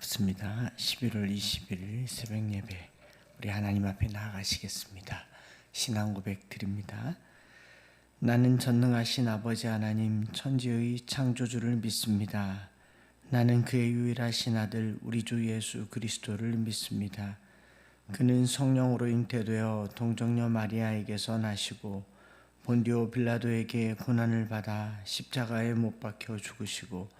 반갑습니다. 11월 21일 새벽 예배 우리 하나님 앞에 나아가시겠습니다. 신앙 고백 드립니다. 나는 전능하신 아버지 하나님 천지의 창조주를 믿습니다. 나는 그의 유일하신 아들 우리 주 예수 그리스도를 믿습니다. 그는 성령으로 잉태되어 동정녀 마리아에게서 나시고 본디오 빌라도에게 고난을 받아 십자가에 못 박혀 죽으시고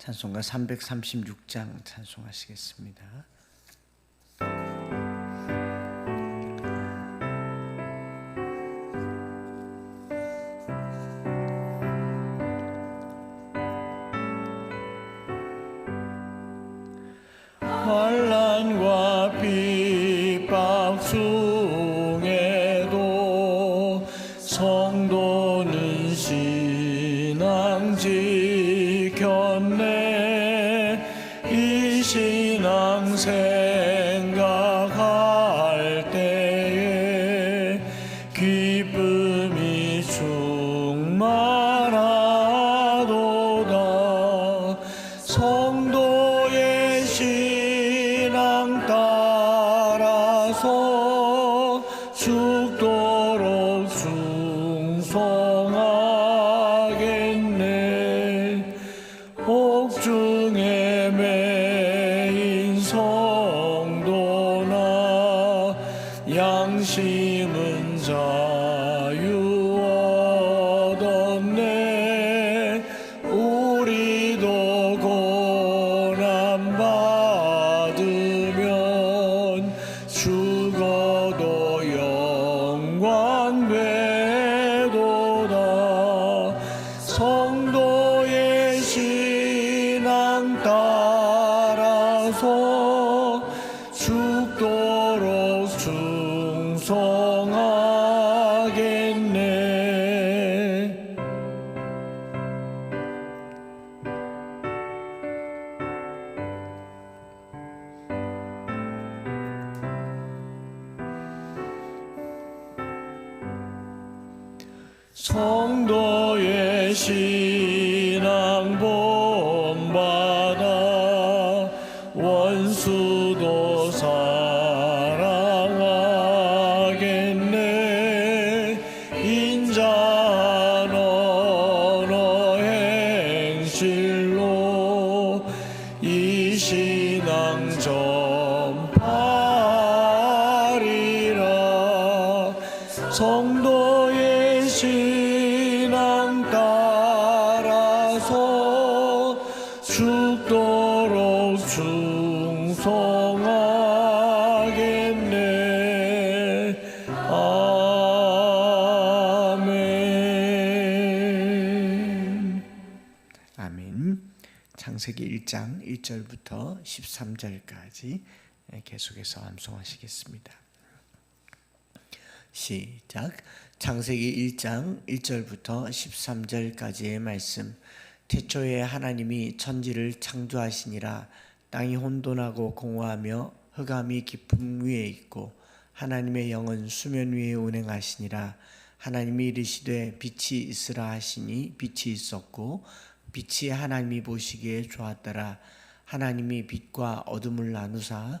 찬송가 336장 찬송하시겠습니다. 따 성도의 신앙 따라서 죽도록 충성하겠네. 아멘. 아멘. 창세기 1장 1절부터 13절까지 계속해서 암송하시겠습니다. 시작. 창세기 1장 1절부터 13절까지의 말씀. 태초에 하나님이 천지를 창조하시니라 땅이 혼돈하고 공허하며 흑암이 깊음 위에 있고 하나님의 영은 수면 위에 운행하시니라 하나님이 이르시되 빛이 있으라 하시니 빛이 있었고 빛이 하나님이 보시기에 좋았더라 하나님이 빛과 어둠을 나누사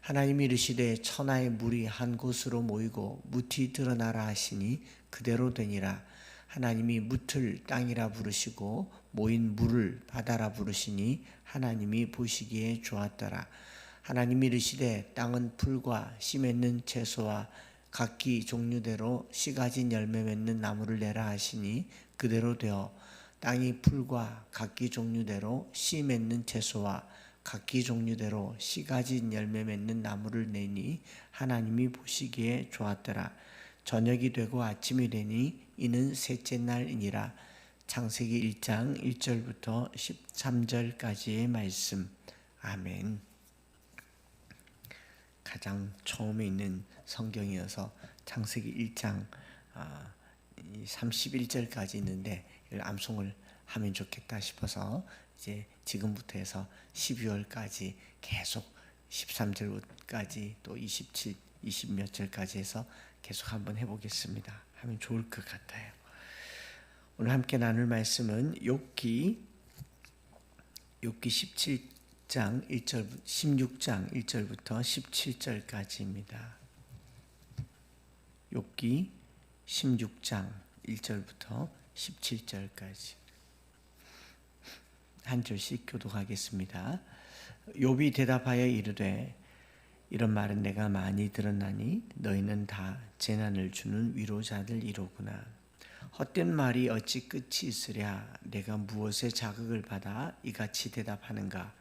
하나님이 이르시되 천하의 물이 한 곳으로 모이고 무티 드러나라 하시니 그대로 되니라. 하나님이 묻을 땅이라 부르시고 모인 물을 바다라 부르시니 하나님이 보시기에 좋았더라. 하나님이 이르시되 땅은 풀과 씨 맺는 채소와 각기 종류대로 씨 가진 열매 맺는 나무를 내라 하시니 그대로 되어 땅이 풀과 각기 종류대로 씨 맺는 채소와 각기 종류대로 씨 가진 열매 맺는 나무를 내니 하나님이 보시기에 좋았더라. 저녁이 되고 아침이 되니 이는 셋째 날이니라. 창세기 1장 1절부터 13절까지의 말씀. 아멘. 가장 처음에 있는 성경이어서 창세기 1장 31절까지 있는데 이걸 암송을 하면 좋겠다 싶어서 이제 지금부터 해서 12월까지 계속 13절까지 또 27, 20 몇 절까지 해서 계속 한번 해보겠습니다. 하면 좋을 것 같아요. 오늘 함께 나눌 말씀은 욥기 욥기 17장 1절 16장 1절부터 17절까지입니다. 욥기 16장 1절부터 17절까지 한 절씩 교독하겠습니다. 욥이 대답하여 이르되 이런 말은 내가 많이 들었나니 너희는 다 재난을 주는 위로자들이로구나. 헛된 말이 어찌 끝이 있으랴 내가 무엇에 자극을 받아 이같이 대답하는가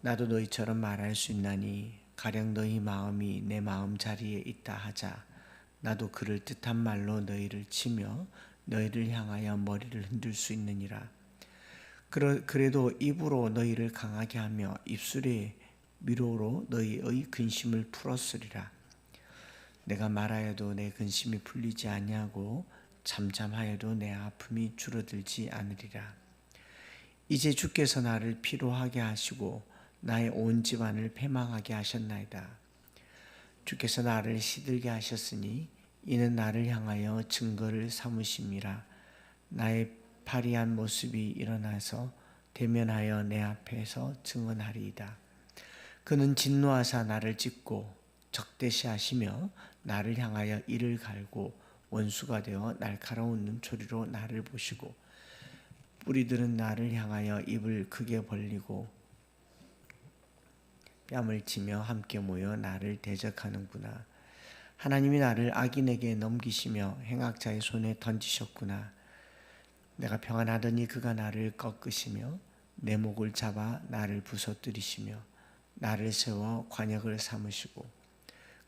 나도 너희처럼 말할 수 있나니 가령 너희 마음이 내 마음 자리에 있다 하자 나도 그를 뜻한 말로 너희를 치며 너희를 향하여 머리를 흔들 수 있느니라 그래도 입으로 너희를 강하게 하며 입술의 위로로 너희의 근심을 풀었으리라 내가 말하여도 내 근심이 풀리지 아니하고 잠잠하여도 내 아픔이 줄어들지 않으리라. 이제 주께서 나를 피로하게 하시고 나의 온 집안을 패망하게 하셨나이다. 주께서 나를 시들게 하셨으니 이는 나를 향하여 증거를 삼으심이라. 나의 파리한 모습이 일어나서 대면하여 내 앞에서 증언하리이다. 그는 진노하사 나를 찢고 적대시하시며 나를 향하여 이를 갈고 원수가 되어 날카로운 눈초리로 나를 보시고 뿌리들은 나를 향하여 입을 크게 벌리고 뺨을 치며 함께 모여 나를 대적하는구나. 하나님이 나를 악인에게 넘기시며 행악자의 손에 던지셨구나. 내가 평안하더니 그가 나를 꺾으시며 내 목을 잡아 나를 부서뜨리시며 나를 세워 관역을 삼으시고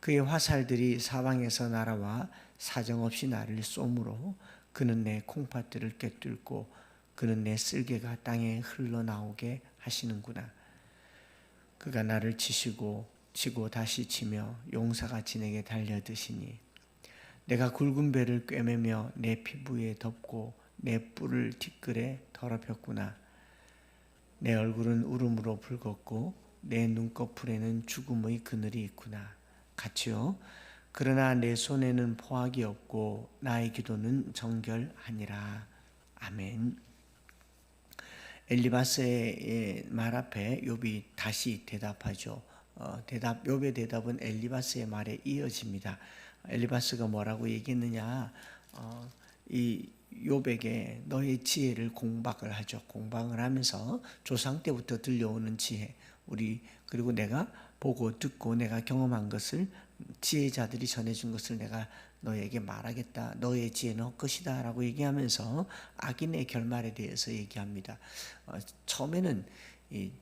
그의 화살들이 사방에서 날아와 사정없이 나를 쏘므로 그는 내 콩팥들을 꿰뚫고 그는 내 쓸개가 땅에 흘러나오게 하시는구나. 그가 나를 치시고 치고 다시 치며 용사같이 내게 달려드시니 내가 굵은 배를 꿰매며 내 피부에 덮고 내 뿔을 뒷글에 더럽혔구나. 내 얼굴은 울음으로 붉었고 내 눈꺼풀에는 죽음의 그늘이 있구나. 같이요. 그러나 내 손에는 포악이 없고 나의 기도는 정결하니라. 아멘. 엘리바스의 말 앞에 욥이 다시 대답하죠. 어, 대답 욥의 대답은 엘리바스의 말에 이어집니다. 엘리바스가 뭐라고 얘기했느냐? 어, 이 욥에게 너의 지혜를 공박을 하죠. 공방을 하면서 조상 때부터 들려오는 지혜, 우리 그리고 내가 보고 듣고 내가 경험한 것을 지혜자들이 전해준 것을 내가 너에게 말하겠다. 너의 지혜는 헛것이다 라고 얘기하면서 악인의 결말에 대해서 얘기합니다. 어, 처음에는 이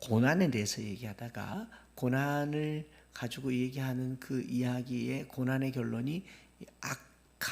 고난에 대해서 얘기하다가 고난을 가지고 얘기하는 그 이야기의 고난의 결론이 악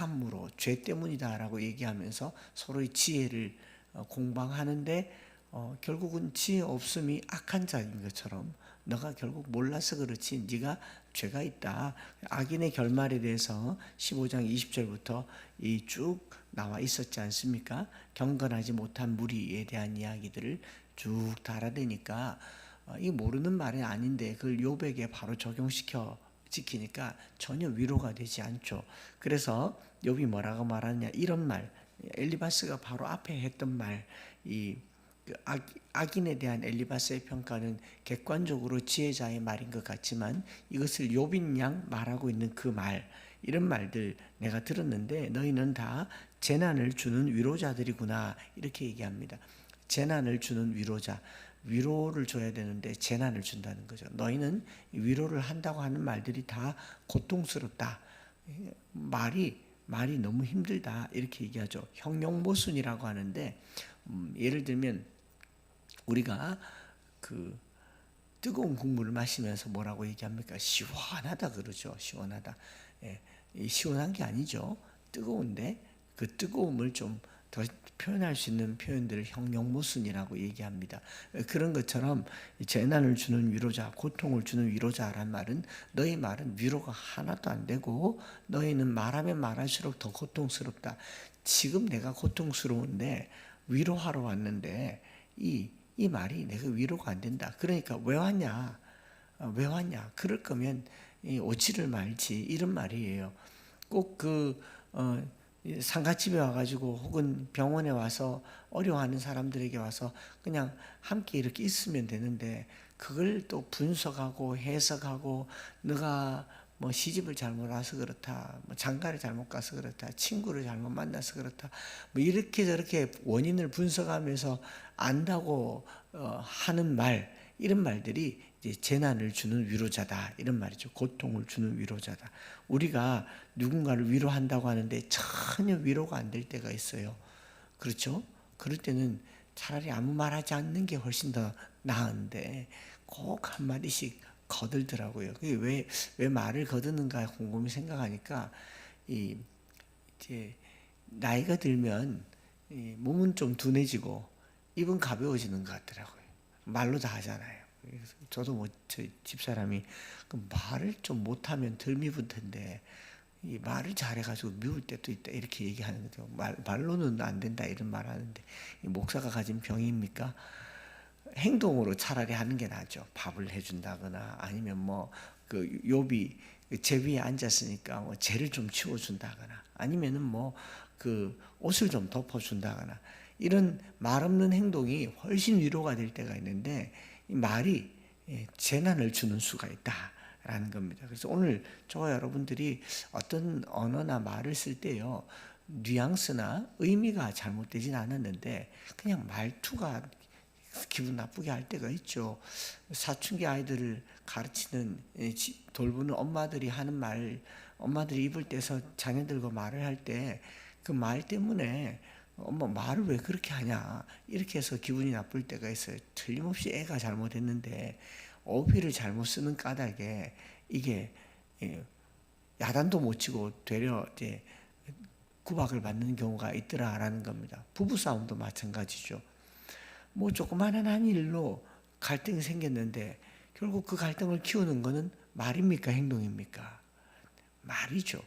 함으로 죄 때문이다라고 얘기하면서 서로의 지혜를 어, 공방하는데 어, 결국은 지혜 없음이 악한 자인 것처럼 너가 결국 몰라서 그렇지 네가 죄가 있다. 악인의 결말에 대해서 15장 20절부터 이 쭉 나와 있었지 않습니까? 경건하지 못한 무리에 대한 이야기들을 쭉 달아대니까 어, 이 모르는 말이 아닌데 그걸 요백에 바로 적용시켜 지키니까 전혀 위로가 되지 않죠. 그래서 욥이 뭐라고 말하냐 이런 말 엘리바스가 바로 앞에 했던 말이 그 악, 악인에 대한 엘리바스의 평가는 객관적으로 지혜자의 말인 것 같지만 이것을 욥인 양 말하고 있는 그 말 이런 말들 내가 들었는데 너희는 다 재난을 주는 위로자들이구나 이렇게 얘기합니다. 재난을 주는 위로자 위로를 줘야 되는데 재난을 준다는 거죠. 너희는 위로를 한다고 하는 말들이 다 고통스럽다. 말이 말이 너무 힘들다 이렇게 얘기하죠. 형용모순이라고 하는데 음, 예를 들면 우리가 그 뜨거운 국물을 마시면서 뭐라고 얘기합니까? 시원하다 그러죠. 시원하다. 예, 이 시원한 게 아니죠. 뜨거운데 그 뜨거움을 좀 더 표현할 수 있는 표현들을 형용모순이라고 얘기합니다. 그런 것처럼 재난을 주는 위로자, 고통을 주는 위로자란 말은 너희 말은 위로가 하나도 안 되고 너희는 말하면 말할수록 더 고통스럽다. 지금 내가 고통스러운데 위로하러 왔는데 이, 이 말이 내가 위로가 안 된다. 그러니까 왜 왔냐? 어, 왜 왔냐? 그럴 거면 이 오지를 말지 이런 말이에요. 꼭그 어, 이 상가집에 와가지고 혹은 병원에 와서 어려워하는 사람들에게 와서 그냥 함께 이렇게 있으면 되는데 그걸 또 분석하고 해석하고 너가 뭐 시집을 잘못 와서 그렇다, 뭐 장가를 잘못 가서 그렇다, 친구를 잘못 만나서 그렇다, 뭐 이렇게 저렇게 원인을 분석하면서 안다고 어, 하는 말 이런 말들이 재난을 주는 위로자다 이런 말이죠. 고통을 주는 위로자다. 우리가 누군가를 위로한다고 하는데 전혀 위로가 안 될 때가 있어요. 그렇죠? 그럴 때는 차라리 아무 말하지 않는 게 훨씬 더 나은데 꼭 한 마디씩 거들더라고요. 그게 왜, 왜 말을 거드는가 곰곰이 생각하니까 이 이제 나이가 들면 이 몸은 좀 둔해지고 입은 가벼워지는 것 같더라고요. 말로 다 하잖아요. 저도 뭐 집사람이 그 말을 좀 못하면 덜 미울 텐데 이 말을 잘해가지고 미울 때도 있다 이렇게 얘기하는 거죠. 말, 말로는 안 된다 이런 말 하는데 이 목사가 가진 병입니까? 행동으로 차라리 하는 게 낫죠. 밥을 해준다거나 아니면 뭐 그 요비 제 위에 앉았으니까 뭐 재를 좀 치워준다거나 아니면은 뭐 그 옷을 좀 덮어준다거나 이런 말 없는 행동이 훨씬 위로가 될 때가 있는데 이 말이 예, 재난을 주는 수가 있다라는 겁니다. 그래서 오늘 저와 여러분들이 어떤 언어나 말을 쓸 때요 뉘앙스나 의미가 잘못되진 않았는데 그냥 말투가 기분 나쁘게 할 때가 있죠. 사춘기 아이들을 가르치는 예, 돌보는 엄마들이 하는 말, 엄마들이 입을 떼서 자녀들과 말을 할 때 그 말 때문에 엄마 말을 왜 그렇게 하냐 이렇게 해서 기분이 나쁠 때가 있어요. 틀림없이 애가 잘못했는데 어휘를 잘못 쓰는 까닭에 이게 예, 야단도 못 치고 되려 이제 구박을 받는 경우가 있더라라는 겁니다. 부부 싸움도 마찬가지죠. 뭐 조그마한 한 일로 갈등이 생겼는데 결국 그 갈등을 키우는 것은 말입니까 행동입니까? 말이죠.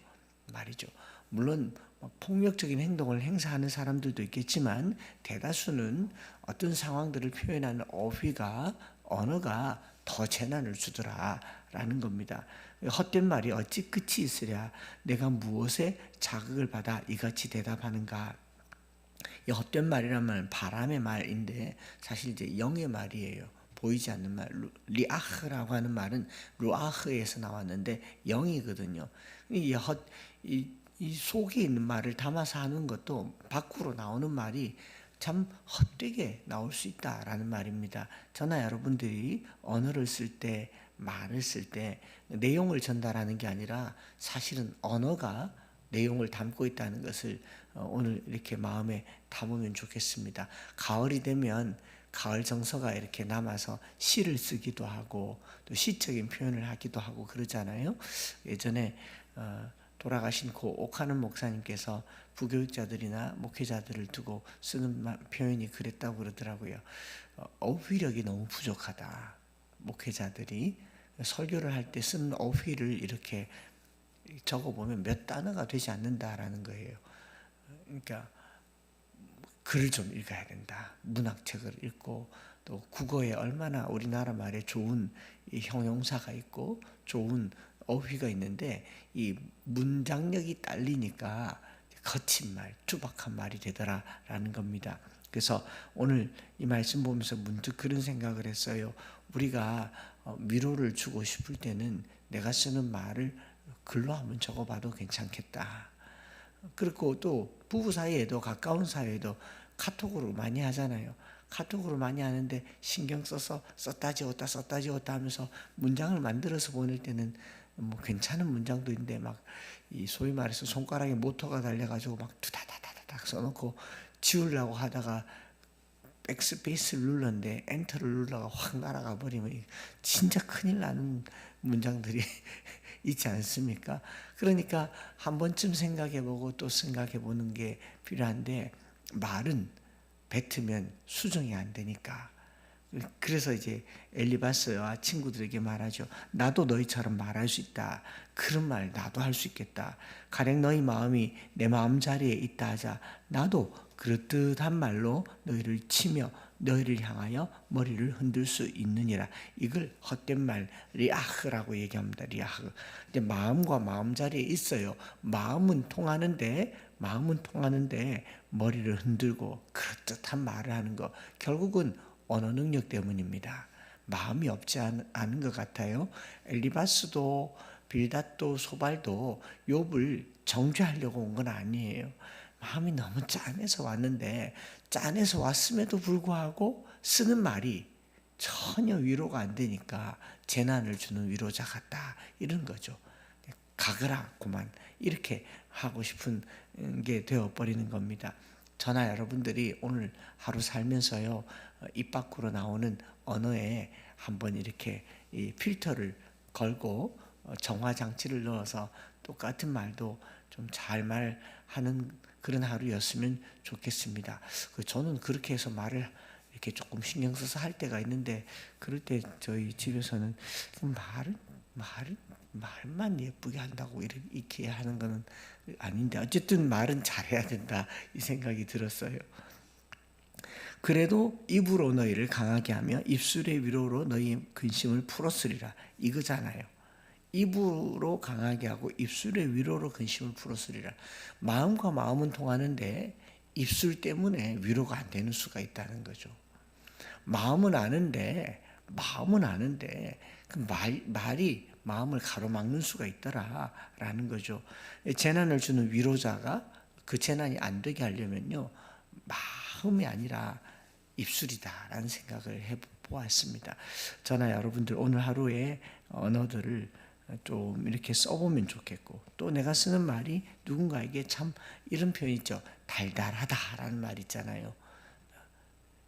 말이죠. 물론 폭력적인 행동을 행사하는 사람들도 있겠지만 대다수는 어떤 상황들을 표현하는 어휘가 언어가 더 재난을 주더라라는 겁니다. 헛된 말이 어찌 끝이 있으랴 내가 무엇에 자극을 받아 이같이 대답하는가 이 헛된 말이란 말은 바람의 말인데 사실 이제 영의 말이에요. 보이지 않는 말 리아흐라고 하는 말은 루아흐에서 나왔는데 영이거든요. 이 헛, 이, 이 속에 있는 말을 담아서 하는 것도 밖으로 나오는 말이 참 헛되게 나올 수 있다라는 말입니다. 저나 여러분들이 언어를 쓸 때, 말을 쓸 때 내용을 전달하는 게 아니라 사실은 언어가 내용을 담고 있다는 것을 어, 오늘 이렇게 마음에 담으면 좋겠습니다. 가을이 되면 가을 정서가 이렇게 남아서 시를 쓰기도 하고 또 시적인 표현을 하기도 하고 그러잖아요. 예전에 어, 돌아가신 고 옥하는 목사님께서 부교육자들이나 목회자들을 두고 쓰는 표현이 그랬다고 그러더라고요. 어, 어휘력이 너무 부족하다. 목회자들이 설교를 할 때 쓰는 어휘를 이렇게 적어보면 몇 단어가 되지 않는다라는 거예요. 그러니까 글을 좀 읽어야 된다. 문학책을 읽고 또 국어에 얼마나 우리나라 말에 좋은 형용사가 있고 좋은 어휘가 있는데 이 문장력이 딸리니까 거친 말, 투박한 말이 되더라라는 겁니다. 그래서 오늘 이 말씀 보면서 문득 그런 생각을 했어요. 우리가 어, 위로를 주고 싶을 때는 내가 쓰는 말을 글로 한번 적어봐도 괜찮겠다. 그리고 또 부부 사이에도 가까운 사이에도 카톡으로 많이 하잖아요. 카톡으로 많이 하는데 신경 써서 썼다 지웠다 썼다 지웠다 하면서 문장을 만들어서 보낼 때는 뭐 괜찮은 문장도 있는데 막 이 소위 말해서 손가락에 모터가 달려가지고 막 두다다다다닥 써놓고 지우려고 하다가 백스페이스를 눌렀는데 엔터를 눌러가 확 날아가 버리면 진짜 큰일 나는 문장들이 있지 않습니까? 그러니까 한 번쯤 생각해 보고 또 생각해 보는 게 필요한데 말은 뱉으면 수정이 안 되니까 그래서 이제 엘리바스와 친구들에게 말하죠. 나도 너희처럼 말할 수 있다. 그런 말 나도 할 수 있겠다. 가령 너희 마음이 내 마음 자리에 있다 하자. 나도 그렇듯한 말로 너희를 치며 너희를 향하여 머리를 흔들 수 있느니라. 이걸 헛된 말 리아흐라고 얘기합니다. 리아흐. 근데 마음과 마음 자리에 있어요. 마음은 통하는데 마음은 통하는데 머리를 흔들고 그럴듯한 말을 하는 거 결국은 언어 능력 때문입니다. 마음이 없지 않- 않은 것 같아요. 엘리바스도 빌닷도 소발도 욥을 정죄하려고 온 건 아니에요. 마음이 너무 짠해서 왔는데 짠해서 왔음에도 불구하고 쓰는 말이 전혀 위로가 안 되니까 재난을 주는 위로자 같다 이런 거죠. 가거라 그만 이렇게 하고 싶은 게 되어 버리는 겁니다. 저나 여러분들이 오늘 하루 살면서요 어, 입 밖으로 나오는 언어에 한번 이렇게 이 필터를 걸고 어, 정화 장치를 넣어서 똑같은 말도 좀 잘 말하는 그런 하루였으면 좋겠습니다. 그 저는 그렇게 해서 말을 이렇게 조금 신경 써서 할 때가 있는데 그럴 때 저희 집에서는 그 말을 말을 말만 예쁘게 한다고 이렇게 하는 거는 아닌데 어쨌든 말은 잘해야 된다 이 생각이 들었어요. 그래도 입으로 너희를 강하게 하며 입술의 위로로 너희 근심을 풀었으리라 이거잖아요. 입으로 강하게 하고 입술의 위로로 근심을 풀었으리라. 마음과 마음은 통하는데 입술 때문에 위로가 안 되는 수가 있다는 거죠. 마음은 아는데 마음은 아는데 그 말, 말이 마음을 가로막는 수가 있더라라는 거죠. 재난을 주는 위로자가 그 재난이 안 되게 하려면요 마음이 아니라 입술이다라는 생각을 해보았습니다. 저나 여러분들 오늘 하루에 언어들을 좀 이렇게 써보면 좋겠고 또 내가 쓰는 말이 누군가에게 참 이런 표현 있죠 달달하다라는 말 있잖아요.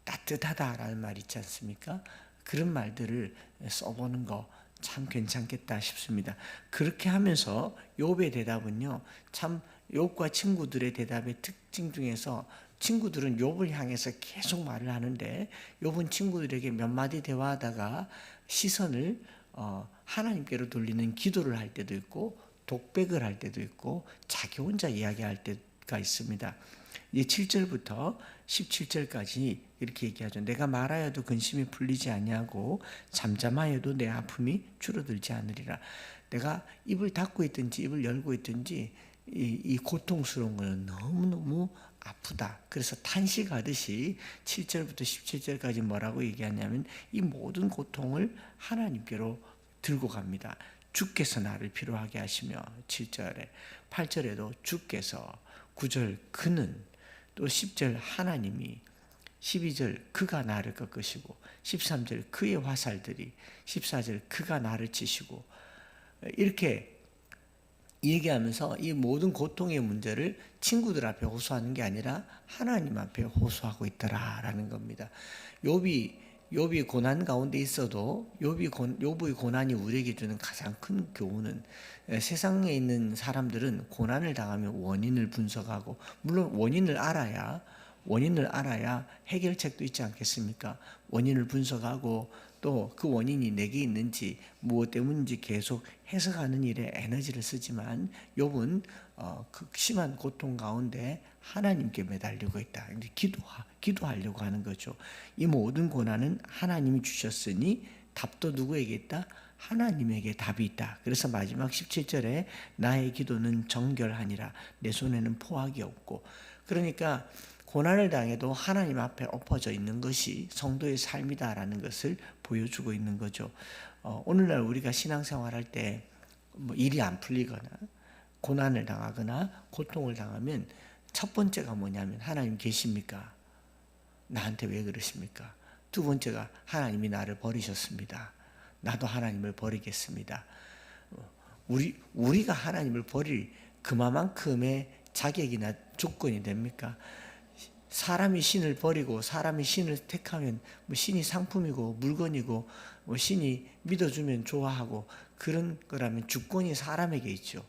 따뜻하다라는 말 있지 않습니까? 그런 말들을 써보는 거 참 괜찮겠다 싶습니다. 그렇게 하면서 욥의 대답은요, 참 욥과 친구들의 대답의 특징 중에서 친구들은 욥을 향해서 계속 말을 하는데 욥은 친구들에게 몇 마디 대화하다가 시선을 어, 하나님께로 돌리는 기도를 할 때도 있고 독백을 할 때도 있고 자기 혼자 이야기할 때가 있습니다. 이 7절부터 17절까지 이렇게 얘기하죠. 내가 말하여도 근심이 풀리지 아니하고 잠잠하여도 내 아픔이 줄어들지 않으리라. 내가 입을 닫고 있든지 입을 열고 있든지 이, 이 고통스러운 것은 너무너무 아프다. 그래서 탄식하듯이 7절부터 17절까지 뭐라고 얘기하냐면 이 모든 고통을 하나님께로 들고 갑니다. 주께서 나를 필요하게 하시며 7절에 8절에도 주께서 9절 그는 또 10절 하나님이 12절 그가 나를 꺾으시고 13절 그의 화살들이 14절 그가 나를 치시고 이렇게 얘기하면서 이 모든 고통의 문제를 친구들 앞에 호소하는 게 아니라 하나님 앞에 호소하고 있더라라는 겁니다. 욥이 욥이 고난 가운데 있어도 욥이 고, 욥의 고난이 우리에게 주는 가장 큰 교훈은 에, 세상에 있는 사람들은 고난을 당하면 원인을 분석하고 물론 원인을 알아야 원인을 알아야 해결책도 있지 않겠습니까? 원인을 분석하고 또 그 원인이 내게 있는지 무엇 때문인지 계속 해석하는 일에 에너지를 쓰지만 욥은 어, 극심한 고통 가운데 하나님께 매달리고 있다. 기도하, 기도하려고 하는 거죠. 이 모든 고난은 하나님이 주셨으니 답도 누구에게 있다? 하나님에게 답이 있다. 그래서 마지막 17절에 나의 기도는 정결하니라. 내 손에는 포악이 없고. 그러니까 고난을 당해도 하나님 앞에 엎어져 있는 것이 성도의 삶이다라는 것을 보여주고 있는 거죠. 어, 오늘날 우리가 신앙생활 할 때 뭐 일이 안 풀리거나 고난을 당하거나 고통을 당하면 첫 번째가 뭐냐면 하나님 계십니까? 나한테 왜 그러십니까? 두 번째가 하나님이 나를 버리셨습니다. 나도 하나님을 버리겠습니다. 어, 우리 우리가 하나님을 버릴 그만큼의 자격이나 조건이 됩니까? 사람이 신을 버리고 사람이 신을 택하면 뭐 신이 상품이고 물건이고 뭐 신이 믿어주면 좋아하고 그런 거라면 주권이 사람에게 있죠.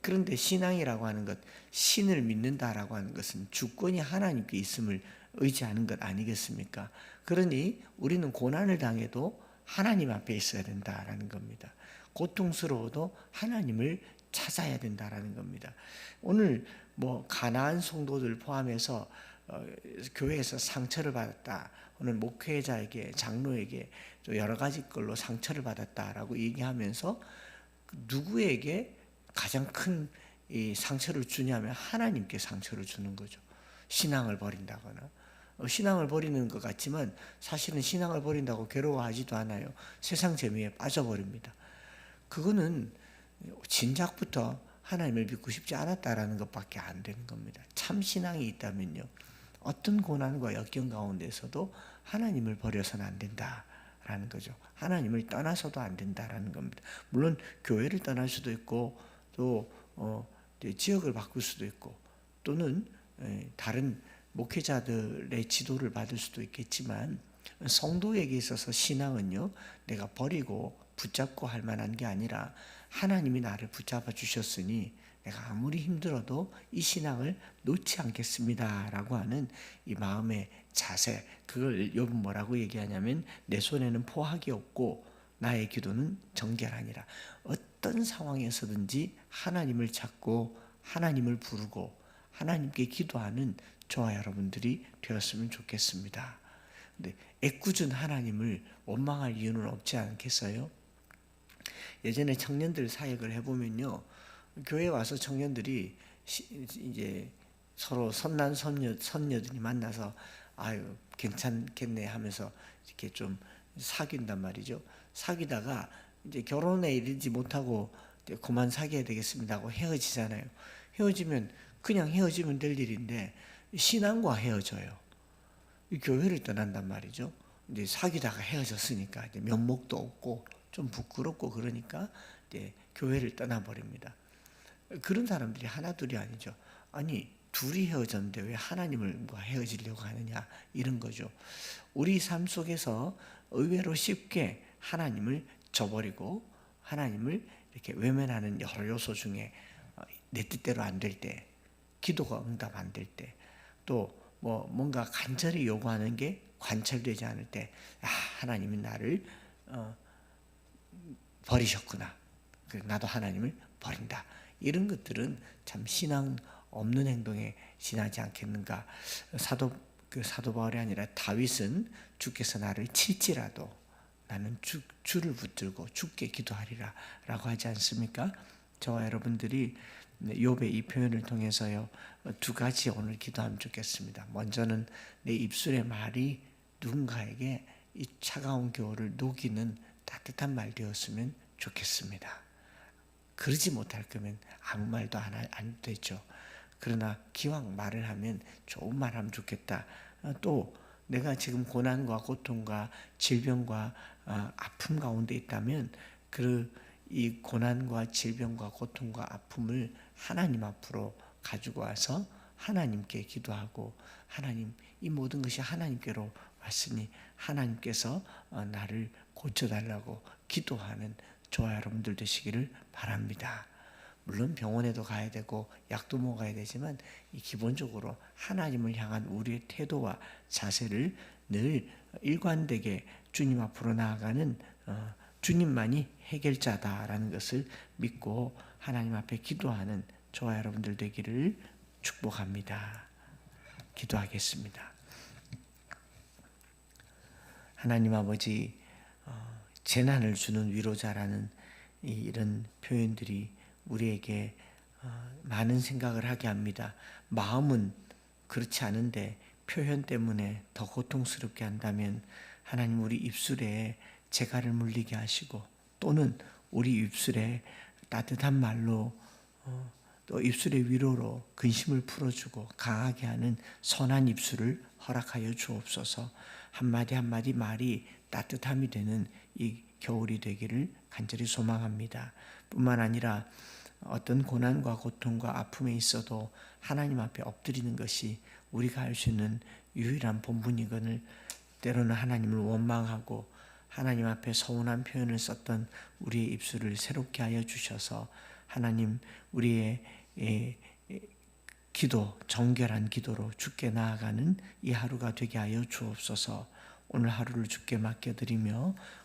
그런데 신앙이라고 하는 것, 신을 믿는다라고 하는 것은 주권이 하나님께 있음을 의지하는 것 아니겠습니까? 그러니 우리는 고난을 당해도 하나님 앞에 있어야 된다라는 겁니다. 고통스러워도 하나님을 찾아야 된다라는 겁니다. 오늘 뭐 가나안 성도들 포함해서 어, 교회에서 상처를 받았다. 오늘 목회자에게 장로에게 또 여러 가지 걸로 상처를 받았다라고 얘기하면서 누구에게 가장 큰이 상처를 주냐면 하나님께 상처를 주는 거죠. 신앙을 버린다거나 어, 신앙을 버리는 것 같지만 사실은 신앙을 버린다고 괴로워하지도 않아요. 세상 재미에 빠져버립니다. 그거는 진작부터 하나님을 믿고 싶지 않았다라는 것밖에 안 되는 겁니다. 참 신앙이 있다면요. 어떤 고난과 역경 가운데서도 하나님을 버려서는 안 된다라는 거죠. 하나님을 떠나서도 안 된다라는 겁니다. 물론 교회를 떠날 수도 있고 또 어, 지역을 바꿀 수도 있고 또는 에, 다른 목회자들의 지도를 받을 수도 있겠지만 성도에게 있어서 신앙은요 내가 버리고 붙잡고 할 만한 게 아니라 하나님이 나를 붙잡아 주셨으니 내가 아무리 힘들어도 이 신앙을 놓지 않겠습니다라고 하는 이 마음의 자세 그걸 욥은 뭐라고 얘기하냐면 내 손에는 포악이 없고 나의 기도는 정결하니라 어떤 상황에서든지 하나님을 찾고 하나님을 부르고 하나님께 기도하는 저와 여러분들이 되었으면 좋겠습니다. 근데 애꿎은 하나님을 원망할 이유는 없지 않겠어요? 예전에 청년들 사역을 해보면요, 교회 와서 청년들이 시, 이제 서로 선남 선녀 선녀들이 만나서 아유 괜찮겠네 하면서 이렇게 좀 사귄단 말이죠. 사귀다가 이제 결혼에 이르지 못하고 이제 그만 사귀어야 되겠습니다 하고 헤어지잖아요. 헤어지면 그냥 헤어지면 될 일인데 신앙과 헤어져요. 이 교회를 떠난단 말이죠. 이제 사귀다가 헤어졌으니까 이제 면목도 없고 좀 부끄럽고 그러니까 이제 교회를 떠나버립니다. 그런 사람들이 하나 둘이 아니죠. 아니 둘이 헤어졌는데 왜 하나님을과 헤어지려고 하느냐 이런 거죠. 우리 삶 속에서 의외로 쉽게 하나님을 저버리고 하나님을 이렇게 외면하는 여러 요소 중에 어, 내 뜻대로 안 될 때, 기도가 응답 안 될 때, 또 뭐 뭔가 간절히 요구하는 게 관철되지 않을 때, 아 하나님이 나를 어, 버리셨구나. 나도 하나님을 버린다. 이런 것들은 참 신앙 없는 행동에 지나지 않겠는가. 사도 그 사도 바울이 아니라 다윗은 주께서 나를 칠지라도 나는 주, 주를 붙들고 주께 기도하리라라고 하지 않습니까? 저와 여러분들이 욥의 이 표현을 통해서요 두 가지 오늘 기도하면 좋겠습니다. 먼저는 내 입술의 말이 누군가에게 이 차가운 겨울을 녹이는 따뜻한 말 되었으면 좋겠습니다. 그러지 못할 거면 아무 말도 안, 안 되죠. 그러나 기왕 말을 하면 좋은 말 하면 좋겠다. 어, 또 내가 지금 고난과 고통과 질병과 어, 아픔 가운데 있다면 그 이 고난과 질병과 고통과 아픔을 하나님 앞으로 가지고 와서 하나님께 기도하고 하나님 이 모든 것이 하나님께로 왔으니 하나님께서 어, 나를 고쳐달라고 기도하는 저와 여러분들 되시기를 바랍니다. 물론 병원에도 가야 되고 약도 먹어야 되지만 기본적으로 하나님을 향한 우리의 태도와 자세를 늘 일관되게 주님 앞으로 나아가는 어, 주님만이 해결자다라는 것을 믿고 하나님 앞에 기도하는 저와 여러분들 되기를 축복합니다. 기도하겠습니다. 하나님 아버지 어, 재난을 주는 위로자라는 이런 표현들이 우리에게 어, 많은 생각을 하게 합니다. 마음은 그렇지 않은데 표현 때문에 더 고통스럽게 한다면 하나님 우리 입술에 재갈을 물리게 하시고 또는 우리 입술에 따뜻한 말로 어, 또 입술의 위로로 근심을 풀어주고 강하게 하는 선한 입술을 허락하여 주옵소서. 한마디 한마디 말이 따뜻함이 되는 이 겨울이 되기를 간절히 소망합니다. 뿐만 아니라 어떤 고난과 고통과 아픔에 있어도 하나님 앞에 엎드리는 것이 우리가 할 수 있는 유일한 본분이건을 때로는 하나님을 원망하고 하나님 앞에 서운한 표현을 썼던 우리의 입술을 새롭게 하여 주셔서 하나님 우리의 예, 예, 기도 정결한 기도로 주께 나아가는 이 하루가 되게 하여 주옵소서. 오늘 하루를 주께 맡겨드리며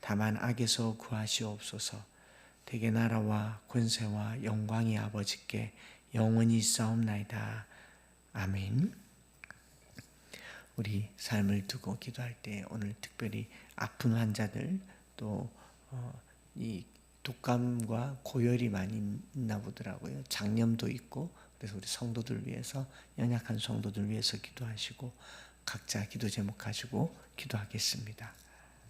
다만 악에서 구하시옵소서 대개 나라와 권세와 영광이 아버지께 영원히 있사옵나이다. 아멘. 우리 삶을 두고 기도할 때 오늘 특별히 아픈 환자들 또이 독감과 고열이 많이 있나 보더라고요. 장염도 있고 그래서 우리 성도들 위해서 연약한 성도들 위해서 기도하시고 각자 기도 제목 가지고 기도하겠습니다.